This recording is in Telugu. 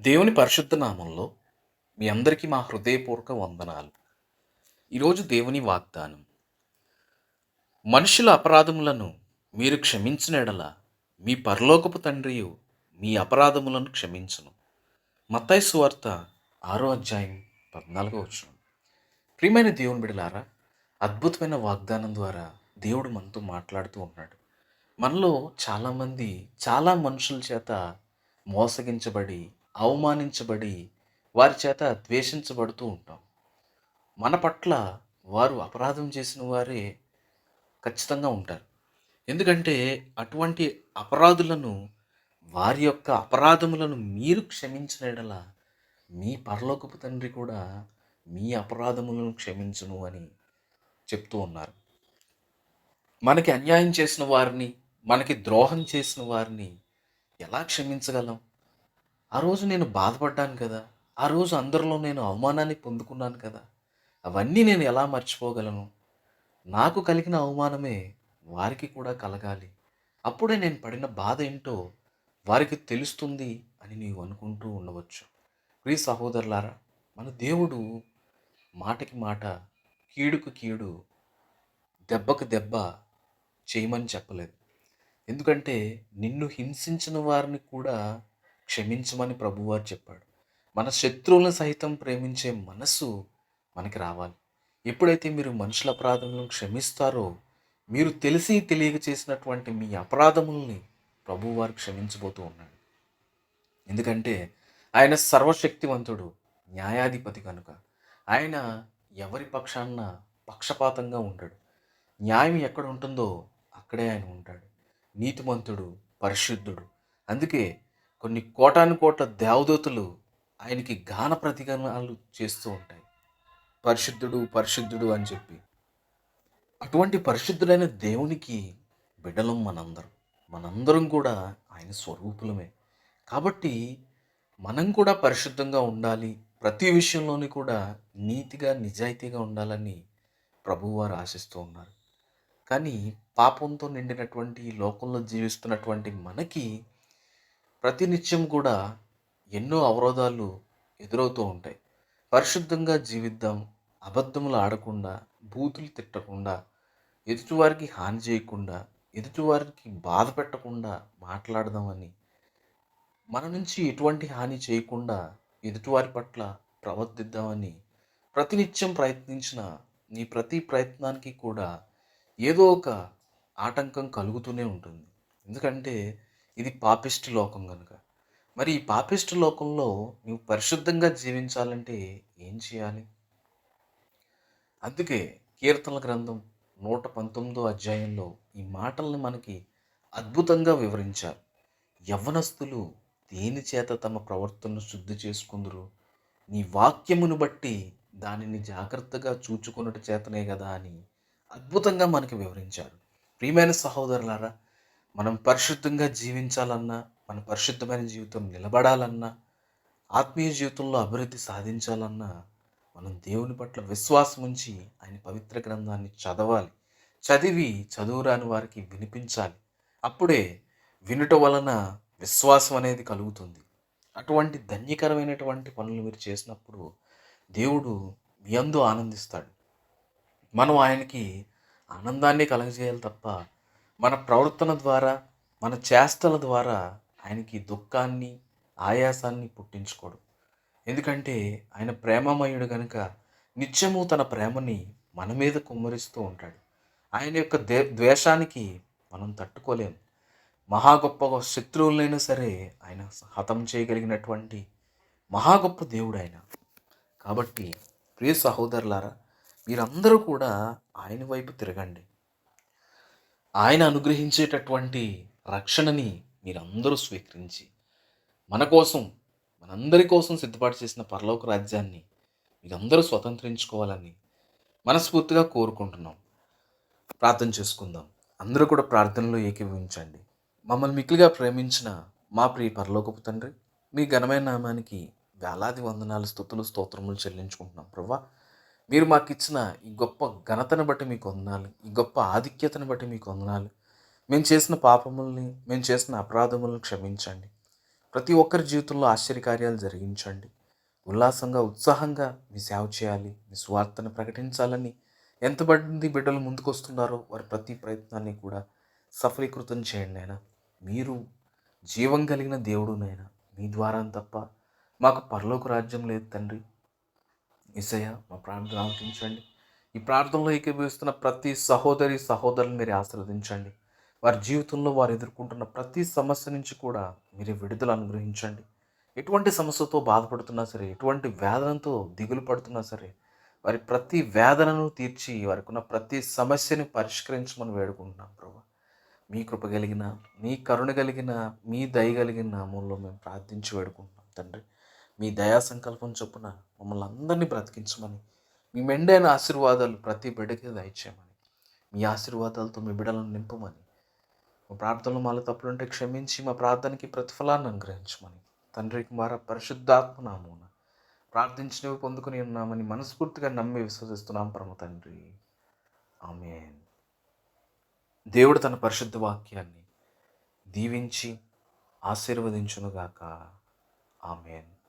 దేవుని పరిశుద్ధ నామంలో మీ అందరికీ మా హృదయపూర్వక వందనాలు. ఈరోజు దేవుని వాగ్దానం మనుషుల అపరాధములను మీరు క్షమించినడల మీ పరలోకపు తండ్రియు మీ అపరాధములను క్షమించును. మత్తాయి సువార్త ఆరో అధ్యాయం పద్నాలుగో వచ్చిన ప్రియమైన దేవుని బిడలారా అద్భుతమైన వాగ్దానం ద్వారా దేవుడు మనతో మాట్లాడుతూ ఉన్నాడు. మనలో చాలామంది చాలా మనుషుల చేత మోసగించబడి అవమానించబడి వారి చేత ద్వేషించబడుతూ ఉంటాం. మన పట్ల వారు అపరాధం చేసిన వారే ఖచ్చితంగా ఉంటారు. ఎందుకంటే అటువంటి అపరాధులను వారి యొక్క అపరాధములను మీరు క్షమించినడల మీ పరలోకపు తండ్రి కూడా మీ అపరాధములను క్షమించును అని చెప్తూ ఉన్నారు. మనకి అన్యాయం చేసిన వారిని మనకి ద్రోహం చేసిన వారిని ఎలా క్షమించగలం? ఆ రోజు నేను బాధపడ్డాను కదా. ఆ రోజు అందరిలో నేను అవమానాన్ని పొందుకున్నాను కదా. అవన్నీ నేను ఎలా మర్చిపోగలను? నాకు కలిగిన అవమానమే వారికి కూడా కలగాలి. అప్పుడే నేను పడిన బాధ ఏంటో వారికి తెలుస్తుంది అని నీవు అనుకుంటూ ఉండవచ్చు. ప్రియ సహోదరులారా మన దేవుడు మాటకి మాట కీడుకు కీడు దెబ్బకు దెబ్బ చేయమని చెప్పలేదు. ఎందుకంటే నిన్ను హింసించిన వారిని కూడా క్షమించమని ప్రభువారు చెప్పాడు. మన శత్రువులను సహితం ప్రేమించే మనసు మనకి రావాలి. ఎప్పుడైతే మీరు మనుషుల అపరాధములను క్షమిస్తారో మీరు తెలిసి తెలియక చేసినటువంటి మీ అపరాధముల్ని ప్రభువారు క్షమించబోతూ ఉన్నాడు. ఎందుకంటే ఆయన సర్వశక్తివంతుడు న్యాయాధిపతి కనుక. ఆయన ఎవరి పక్షాన పక్షపాతంగా ఉంటాడు న్యాయం ఎక్కడ ఉంటుందో అక్కడే ఆయన ఉంటాడు. నీతిమంతుడు పరిశుద్ధుడు. అందుకే కొన్ని కోటాను కోట్ల దేవదూతలు ఆయనకి గాన ప్రతిగణాలు చేస్తూ ఉంటాయి. పరిశుద్ధుడు పరిశుద్ధుడు అని చెప్పి. అటువంటి పరిశుద్ధుడైన దేవునికి బిడ్డలం మనందరం. మనందరం కూడా ఆయన స్వరూపులమే. కాబట్టి మనం కూడా పరిశుద్ధంగా ఉండాలి. ప్రతి విషయంలోని కూడా నీతిగా నిజాయితీగా ఉండాలని ప్రభువారు ఆశిస్తూ ఉన్నారు. కానీ పాపంతో నిండినటువంటి లోకంలో జీవిస్తున్నటువంటి మనకి ప్రతినిత్యం కూడా ఎన్నో అవరోధాలు ఎదురవుతూ ఉంటాయి. పరిశుద్ధంగా జీవిద్దాం అబద్ధములు ఆడకుండా బూతులు తిట్టకుండా ఎదుటివారికి హాని చేయకుండా ఎదుటివారికి బాధ పెట్టకుండా మాట్లాడదామని మన నుంచి ఎటువంటి హాని చేయకుండా ఎదుటివారి పట్ల ప్రవర్తిద్దామని ప్రతినిత్యం ప్రయత్నించిన నీ ప్రతి ప్రయత్నానికి కూడా ఏదో ఒక ఆటంకం కలుగుతూనే ఉంటుంది. ఎందుకంటే ఇది పాపిష్టి లోకం కనుక మరి ఈ పాపిష్టి లోకంలో నువ్వు పరిశుద్ధంగా జీవించాలంటే ఏం చేయాలి? అందుకే కీర్తనల గ్రంథం నూట పంతొమ్మిదో అధ్యాయంలో ఈ మాటల్ని మనకి అద్భుతంగా వివరించారు. యవ్వనస్తులు దేని చేత తమ ప్రవర్తనను శుద్ధి చేసుకుందరు నీ వాక్యమును బట్టి దానిని జాగ్రత్తగా చూచుకున్నట చేతనే కదా అని అద్భుతంగా మనకి వివరించారు. ప్రియమైన సహోదరులారా మనం పరిశుద్ధంగా జీవించాలన్నా మన పరిశుద్ధమైన జీవితం నిలబడాలన్నా ఆత్మీయ జీవితంలో అభివృద్ధి సాధించాలన్నా మనం దేవుని పట్ల విశ్వాసం ఉంచి ఆయన పవిత్ర గ్రంథాన్ని చదవాలి. చదివి చదువురాని వారికి వినిపించాలి. అప్పుడే వినుట వలన విశ్వాసం అనేది కలుగుతుంది. అటువంటి ధన్యకరమైనటువంటి పనులు మీరు చేసినప్పుడు దేవుడు మీ అందు ఆనందిస్తాడు. మనం ఆయనకి ఆనందాన్ని కలగజేయాలి తప్ప మన ప్రవర్తన ద్వారా మన చేష్టల ద్వారా ఆయనకి దుఃఖాన్ని ఆయాసాన్ని పుట్టించుకోడు. ఎందుకంటే ఆయన ప్రేమమయుడు కనుక నిత్యము తన ప్రేమని మన మీద కుమ్మరిస్తూ ఉంటాడు. ఆయన యొక్క దే ద్వేషానికి మనం తట్టుకోలేం. మహా గొప్ప శత్రువులైనా సరే ఆయన హతం చేయగలిగినటువంటి మహా గొప్ప దేవుడు ఆయన. కాబట్టి ప్రియ సహోదరులారా మీరందరూ కూడా ఆయన వైపు తిరగండి. ఆయన అనుగ్రహించేటటువంటి రక్షణని మీరందరూ స్వీకరించి మన కోసం మనందరి కోసం సిద్ధపాటు చేసిన పరలోక రాజ్యాన్ని మీరందరూ స్వతంత్రించుకోవాలని మనస్ఫూర్తిగా కోరుకుంటున్నాం. ప్రార్థన చేసుకుందాం. అందరూ కూడా ప్రార్థనలో ఏకీభవించండి. మమ్మల్ని మిక్కిలిగా ప్రేమించిన మా ప్రియ పరలోకపు తండ్రి మీ ఘనమైన నామానికి వేలాది వందనాలు స్థుతులు స్తోత్రములు చెల్లించుకుంటున్నాం. ప్రభా మీరు మాకు ఇచ్చిన ఈ గొప్ప ఘనతను బట్టి మీకు వందనాలు ఈ గొప్ప ఆధిక్యతను బట్టి మీకు వందనాలు. మేము చేసిన పాపముల్ని మేము చేసిన అపరాధములను క్షమించండి. ప్రతి ఒక్కరి జీవితంలో ఆశ్చర్యకార్యాలు జరిగించండి. ఉల్లాసంగా ఉత్సాహంగా మీ సేవ చేయాలి మీ స్వార్థను ప్రకటించాలని ఎంతమంది బిడ్డలు ముందుకొస్తున్నారో వారి ప్రతి ప్రయత్నాన్ని కూడా సఫలీకృతం చేయండి అయినా మీరు జీవం కలిగిన దేవుడునైనా మీ ద్వారా తప్ప మాకు పరలోక రాజ్యం లేదు తండ్రి. ఇసయ మా ప్రార్థన ఆలకించండి. ఈ ప్రార్థనలో ఏకీభవిస్తున్న ప్రతి సహోదరి సహోదరుని మీరు ఆశీర్వదించండి. వారి జీవితంలో వారు ఎదుర్కొంటున్న ప్రతి సమస్య నుంచి కూడా మీరు విడుదల అనుగ్రహించండి. ఎటువంటి సమస్యతో బాధపడుతున్నా సరే ఎటువంటి వేదనతో దిగులు పడుతున్నా సరే వారి ప్రతి వేదనను తీర్చి వారికి ఉన్న ప్రతి సమస్యని పరిష్కరించమని వేడుకుంటున్నాం ప్రభు. మీ కృప కలిగిన మీ కరుణ కలిగిన మీ దయ కలిగిన నామంలో మేము ప్రార్థించి వేడుకుంటున్నాం. తండ్రి మీ దయా సంకల్పం చొప్పున మమ్మల్ని అందరినీ బ్రతికించమని మీ మెండైన ఆశీర్వాదాలు ప్రతి బిడ్డకి దయచేయమని మీ ఆశీర్వాదాలతో మీ బిడ్డలను నింపమని మా ప్రార్థనలు మాలో తప్పులుంటే క్షమించి మా ప్రార్థనకి ప్రతిఫలాన్ని అనుగ్రహించమని తండ్రి కుమార పరిశుద్ధాత్మ నామూన ప్రార్థించినవి పొందుకుని ఉన్నామని మనస్ఫూర్తిగా నమ్మి విశ్వసిస్తున్నాం పరమ తండ్రి. ఆమె దేవుడు తన పరిశుద్ధ వాక్యాన్ని దీవించి ఆశీర్వదించునుగాక. ఆమెన్.